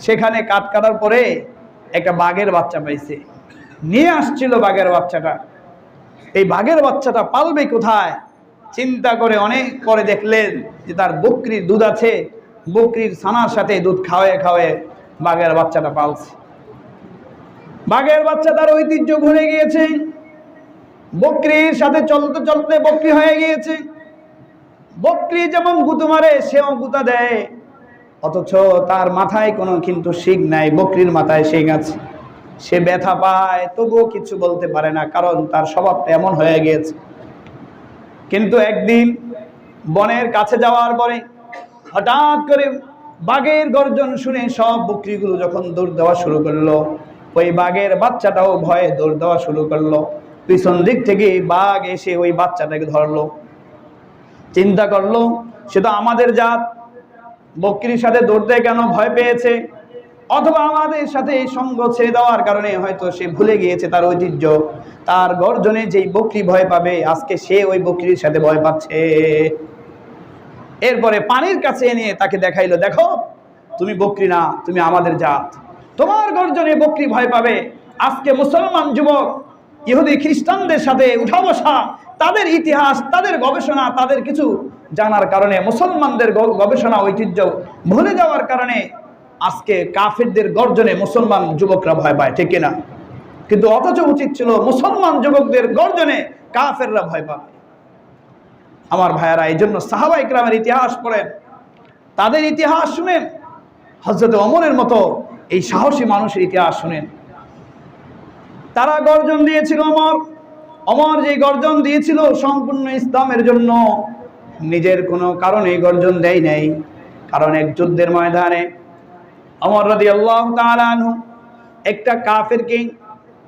সেখানে কাঠ কাটার পরে একটা বাঘের বাচ্চা পাইছে। নিয়ে আসছিল বাঘের বাচ্চাটা। এই বাঘের বাচ্চাটা পালবে কোথায়? চিন্তা করে অনেক পরে দেখলেন যে তার বকরির দুধ আছে। বকরির ছানার সাথে দুধ খাওয়ায় খাওয়ায় বাঘের বাচ্চাটা পালছে। বাঘের বাচ্চা তার ঐতিহ্য ঘুরে গিয়েছে। বকরির সাথে চলতে চলতে বকরি হয়ে গিয়েছে। বকরি যেমন গুতু মারে, সেও গুতা দেয়। অথচ তার মাথায় কোনো কিন্তু শিং নাই, বকরির মাথায় শিং আছে। সে ব্যথা পায়, তবুও কিছু বলতে পারে না, কারণ তার স্বভাবটা এমন হয়ে গিয়েছে। কিন্তু একদিন বনের কাছে যাওয়ার পরে হঠাৎ করে বাঘের গর্জন শুনে সব বকরিগুলো যখন দৌড় দেওয়া শুরু করল, ওই বাঘের বাচ্চাটাও ভয়ে দৌড় দেওয়া শুরু করল। পিছন দিক থেকে বাঘ এসে ওই বাচ্চাটাকে ধরলো। চিন্তা করল, সে তো আমাদের জাত বকরির সাথে দৌড়তে কেন ভয় পেয়েছে? অথবা আমাদের সাথে এই সঙ্গ ছেড়ে দেওয়ার কারণে হয়তো সে ভুলে গিয়েছে তার ঐতিহ্য, তার গর্জনে যেই বকরি ভয় পাবে, আজকে সে ওই বকরির সাথে ভয় পাচ্ছে। এরপরে পানির কাছে এনে তাকে দেখাইলো, দেখো, তুমি বকরি না, তুমি আমাদের জাত। তোমার গর্জনে বকরি ভয় পাবে। আজকে মুসলমান যুবক ইহুদি খ্রিস্টানদের সাথে উঠা বসা, তাদের ইতিহাস, তাদের গবেষণা, তাদের কিছু জানার কারণে, মুসলমানদের গবেষণা, ঐতিহ্য ভুলে যাওয়ার কারণে আজকে কাফেরদের গর্জনে মুসলমান যুবকরা ভয় পায়, ঠিক কিনা? কিন্তু অথচ উচিত ছিল মুসলমান যুবকদের গর্জনে কাফেররা ভয় পাবে আমার ভাইয়ারা, এই জন্য সাহাবা ইকরামের ইতিহাস পড়েন, তাদের ইতিহাস শুনেন হজরত অমরের মতো এই সাহসী মানুষের ইতিহাস শুনেন। তারা গর্জন দিয়েছিল অমর। অমর যে গর্জন দিয়েছিল সম্পূর্ণ ইসলামের জন্য, নিজের কোনো কারণে গর্জন দেয় নাই। কারণ এক যুদ্ধের ময়দানে অমর রাদি আল্লাহ তালানহু একটা কাফেরকে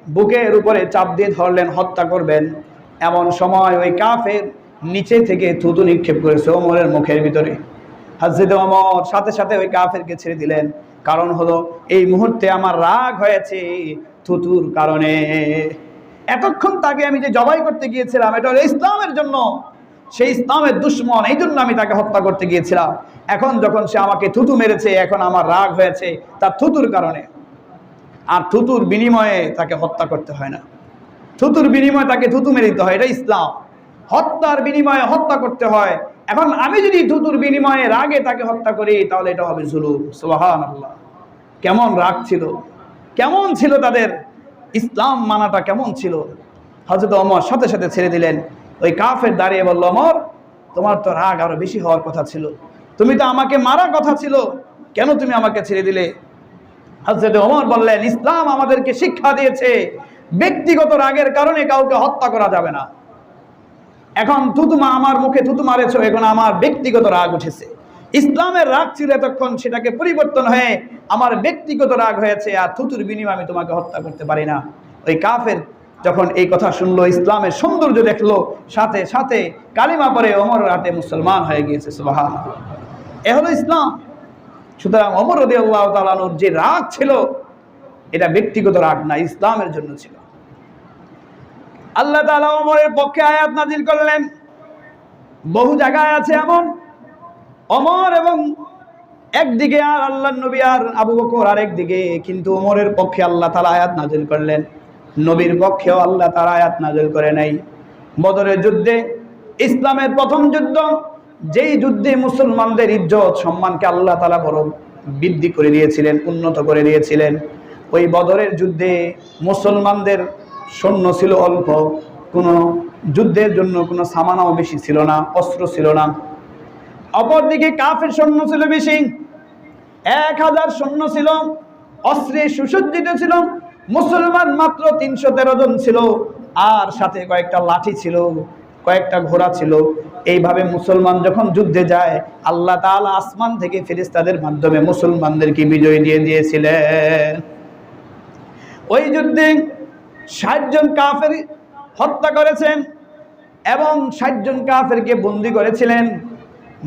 বুকের উপরে চাপ দিয়ে ধরলেন, হত্যা করবেন। এমন সময় ওই কাফের নিচে থেকে থুতু নিক্ষেপ করেছে ওমরের মুখের ভিতরে। হাজরিদ ওমর সাথে সাথে ওই কাফেরকে ছেড়ে দিলেন। কারণ হলো, এই মুহূর্তে আমার রাগ হয়েছে থুতুর কারণে। এতক্ষণ তাকে আমি যে জবাই করতে গিয়েছিলাম, এটা হলো ইসলামের জন্য। সেই ইসলামের দুশ্মন, এই জন্য আমি তাকে হত্যা করতে গিয়েছিলাম। এখন যখন সে আমাকে থুতু মেরেছে, এখন আমার রাগ হয়েছে তার থুতুর কারণে। আর থুতুর বিনিময়ে তাকে হত্যা করতে হয় না। থুতুর বিনিময়ে তাকে থুতু মেরে দিতে হয়, এটা ইসলাম। হত্যার বিনিময়ে হত্যা করতে হয়। এখন আমি যদি থুতুর বিনিময়ে রাগে তাকে হত্যা করি, তাহলে এটা হবে জুলুম। সুবাহান আল্লাহ কেমন রাগ ছিল। কেমন ছিল তাদের ইসলাম মানাটা কেমন ছিল? হজরত অমর সাথে সাথে ছেড়ে দিলেন। ওই কাফের দাঁড়িয়ে বলল অমর তোমার তো রাগ আরও বেশি হওয়ার কথা ছিল। তুমি তো আমাকে মারা কথা ছিল। কেন তুমি আমাকে ছেড়ে দিলে? হজরত অমর বললেন, ইসলাম আমাদেরকে শিক্ষা দিয়েছে, ব্যক্তিগত রাগের কারণে কাউকে হত্যা করা যাবে না। এখন থুতুমা আমার মুখে থুতু মারেছো, এখন আমার ব্যক্তিগত রাগ উঠেছে। ইসলামের রাগ ছিল এতক্ষণ, সেটাকে পরিবর্তন হয়ে আমার ব্যক্তিগত রাগ হয়েছে, আর থুতুর বিনিময়ে আমি তোমাকে হত্যা করতে পারি না। ওই কাফের যখন এই কথা শুনলো, ইসলামের সৌন্দর্য দেখল, সাথে সাথে কালিমা পরে অমর রাতে মুসলমান হয়ে গিয়েছে সুবাহান এ হলো ইসলাম। সুতরাং অমর রদি আল্লাহ তালানুর যে রাগ ছিল, এটা ব্যক্তিগত রাগ না, ইসলামের জন্য ছিল। আল্লাহ তালা অমরের পক্ষে আয়াত নাজিল করলেন। বহু জায়গায় আছে এমন অমর এবং একদিকে আর আল্লাহ নবী আর আবু বকর আর একদিকে কিন্তু ওমরের পক্ষে আল্লাহ তালা আয়াত নাজিল করলেন। নবীর পক্ষেও আল্লাহ তারা আয়াত নাজিল করে নাই। বদরের যুদ্ধে, ইসলামের প্রথম যুদ্ধ, যেই যুদ্ধে মুসলমানদের ইজ্জত, সম্মানকে আল্লাহ তালা বড় বৃদ্ধি করে দিয়েছিলেন, উন্নত করে দিয়েছিলেন। ওই বদরের যুদ্ধে মুসলমানদের সৈন্য ছিল অল্প, কোনো যুদ্ধের জন্য কোনো সামানাও বেশি ছিল না, অস্ত্র ছিল না। অপরদিকে কাফের সৈন্য ছিল বেশি। এক হাজার সৈন্য ছিল, অস্ত্রে সুসজ্জিত ছিল, মুসলমান মাত্র তিনশো তেরো জন ছিল, আর সাথে কয়েকটা লাঠি ছিল, কয়েকটা ঘোড়া ছিল। এইভাবে মুসলমান যখন যুদ্ধে যায়, আল্লাহ তাআলা আসমান থেকে ফেরেশতাদের মাধ্যমে মুসলমানদেরকে বিজয় দিয়ে দিয়েছিলেন। ওই যুদ্ধে ষাটজন কাফের হত্যা করেছেন এবং ষাট জন কাফেরকে বন্দি করেছিলেন।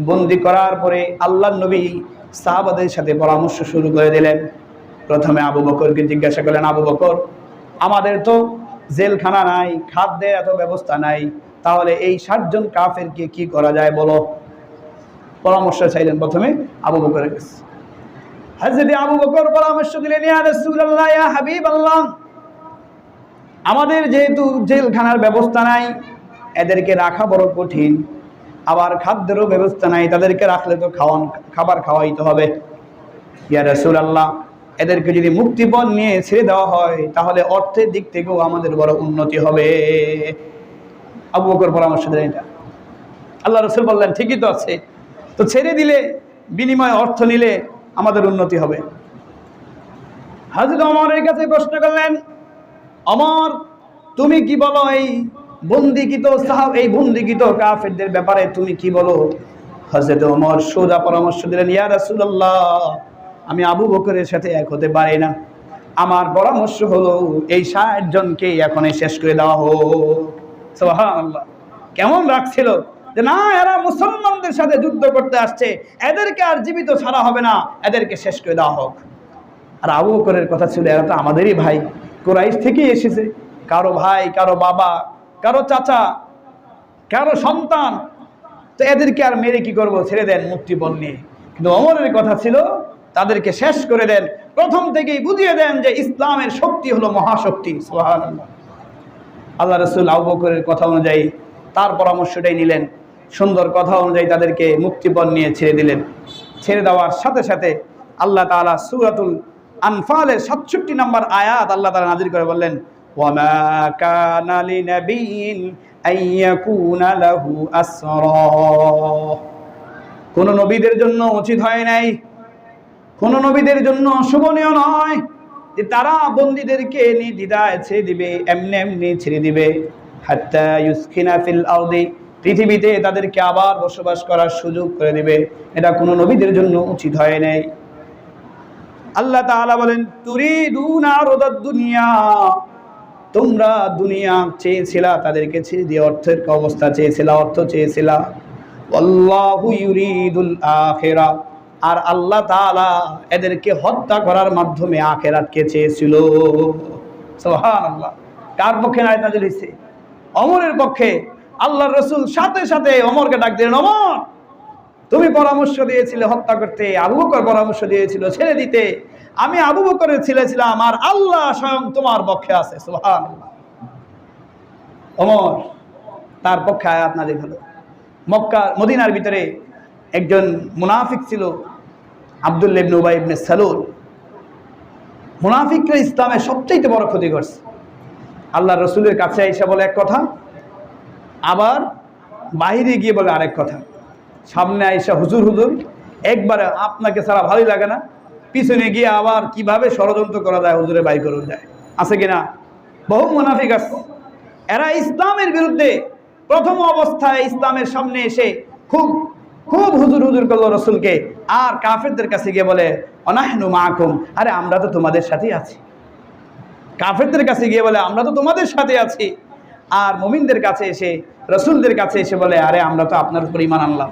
বন্দি করার পরে আল্লাহ নবী সাহাবাদের সাথে পরামর্শ শুরু করে দিলেন। প্রথমে আবু বকরকে জিজ্ঞাসা করলেন, আবু বকর, আমাদের তো জেলখানা নাই, খাদ্যের এত ব্যবস্থা নাই, তাহলে এই ষাটজন কাফেরকে কি করা যায় বলো? পরামর্শ চাইলেন প্রথমে আবু বকরের কাছে। হযরত আবু বকর পরামর্শ দিলেন ইয়া হাবিবাল্লাহ, আমাদের যেহেতু জেলখানার ব্যবস্থা নাই, এদেরকে রাখা বড় কঠিন। আবার খাদ্যেরও ব্যবস্থা নাই, তাদেরকে রাখলে তো খাওয়ান, খাবার খাওয়াইতে হবে। ইয়া রসুল রাসূলুল্লাহ, এদেরকে যদি মুক্তিপণ নিয়ে ছেড়ে দেওয়া হয়, তাহলে অর্থের দিক থেকেও আমাদের বড় উন্নতি হবে। আবু বকর পরামর্শ দেন এটা। আল্লাহ রসুল বললেন, ঠিকই তো আছে। তো ছেড়ে দিলে, বিনিময়ে অর্থ নিলে আমাদের উন্নতি হবে। হাজর অমরের কাছে প্রশ্ন করলেন অমর তুমি কি বলো এই বন্দিকিত সাহাব এই বন্দিকিত কাফেরদের ব্যাপারে তুমি কি বলো? হজরত অমর সোজা পরামর্শ দিলেন, ইয়া রাসূলুল্লাহ, আমি আবু বকরের সাথে এক হতে পারি না। আমার পরামর্শ হলো, এই ষাট জনকে এখনই শেষ করে দেওয়া হোক। সুবহানাল্লাহ। কেমন রাখছিল যে না, এরা মুসলমানদের সাথে যুদ্ধ করতে আসছে। এদেরকে আর জীবিত ছাড়া হবে না। এদেরকে শেষ করে দেওয়া হোক। আর আবু বকরের কথা ছিল, এরা তো আমাদেরই ভাই। কোরাইশ থেকেই এসেছে। কারও ভাই, কারও বাবা কারও চাচা, কারও সন্তান, তো এদেরকে আর মেরে কি করব? ছেড়ে দেন মুক্তিপণ নিয়ে। কিন্তু অমরের কথা ছিল, তাদেরকে শেষ করে দেন। প্রথম থেকেই বুঝিয়ে দেন যে ইসলামের শক্তি হলো মহাশক্তি। আল্লাহ রসুল আবু বকরের কথা অনুযায়ী তার পরামর্শটাই নিলেন। সুন্দর কথা অনুযায়ী তাদেরকে মুক্তিপণ নিয়ে ছেড়ে দিলেন। ছেড়ে দেওয়ার সাথে সাথে আল্লাহ তাআলা সূরাতুল আনফালের সাতষট্টি নম্বর আয়াত আল্লাহ তাআলা নাজির করে বললেন ওয়ামা কানা লিনাবিয়্যিন আইয়াকুনা লাহু আসরা কোন নবীদের জন্য উচিত হয় নাই। কোন নবীদের জন্য শোভনীয় নয় যে তারা বন্দীদেরকে নির্দ্বিধায় ছেড়ে দিবে, এমনি এমনি ছেড়ে দিবে। হাত্তা ইউসখিনা ফিল আউদি পৃথিবীতে তাদেরকে আবার বসবাস করার সুযোগ করে দিবে। এটা কোনো নবীদের জন্য উচিত হয় নাই। আল্লাহ তাআলা বলেন, তুরিদুনা রদাদ দুনিয়া তোমরা দুনিয়া চেয়েছিলা, তাদেরকে ছেড়ে দিয়ে অর্থের অবস্থা চেয়েছিলা, অর্থ চেয়েছিলা। আল্লাহু ইউরিদুল আখিরা। আর আল্লাহ তাআলা এদেরকে হত্যা করার মাধ্যমে আখেরাতকে চেয়েছিল। সুবহানাল্লাহ। কার পক্ষে আয়াত নাযিল হইছে? অমরের পক্ষে। আল্লাহ রসুল সাথে সাথে অমরকে ডাক দিলেন, অমর, তুমি পরামর্শ দিয়েছিলে হত্যা করতে, আবু পরামর্শ দিয়েছিল, ছেড়ে দিতে। আমি আবু বকরের ছেলে ছিলাম, আর আল্লাহ স্বয়ং তোমার পক্ষে আছে, সুবহানাল্লাহ। অমর তার পক্ষে আয়াত নাযিল হলো। মক্কা, মদিনার ভিতরে একজন মুনাফিক ছিল আব্দুল্লাহ ইবনে উবাই সালুল। মুনাফিকরা ইসলামের সবচেয়ে বড় ক্ষতি করছে। আল্লাহ রসুলের কাছে এসে বলে এক কথা, আবার বাইরে গিয়ে বলে আরেক কথা। সামনে আইসা হুজুর হুজুর, একবারে আপনাকে ছাড়া ভালোই লাগে না। পিছনে গিয়ে আবার কীভাবে ষড়যন্ত্র করা যায়, হুজুরে বাই করা যায়। আছে কিনা? বহু মুনাফিক আছে। এরা ইসলামের বিরুদ্ধে প্রথম অবস্থায় ইসলামের সামনে এসে খুব খুব হুজুর হুজুর করল রসুলকে। আর কাফেরদের কাছে গিয়ে বলে, অনাহনু মাকুম। আরে, আমরা তো তোমাদের সাথেই আছি। কাফেরদের কাছে গিয়ে বলে, আমরা তো তোমাদের সাথে আছি। আর মুমিনদের কাছে এসে, রসুলদের কাছে এসে বলে, আরে, আমরা তো আপনার উপর ইমান আনলাম।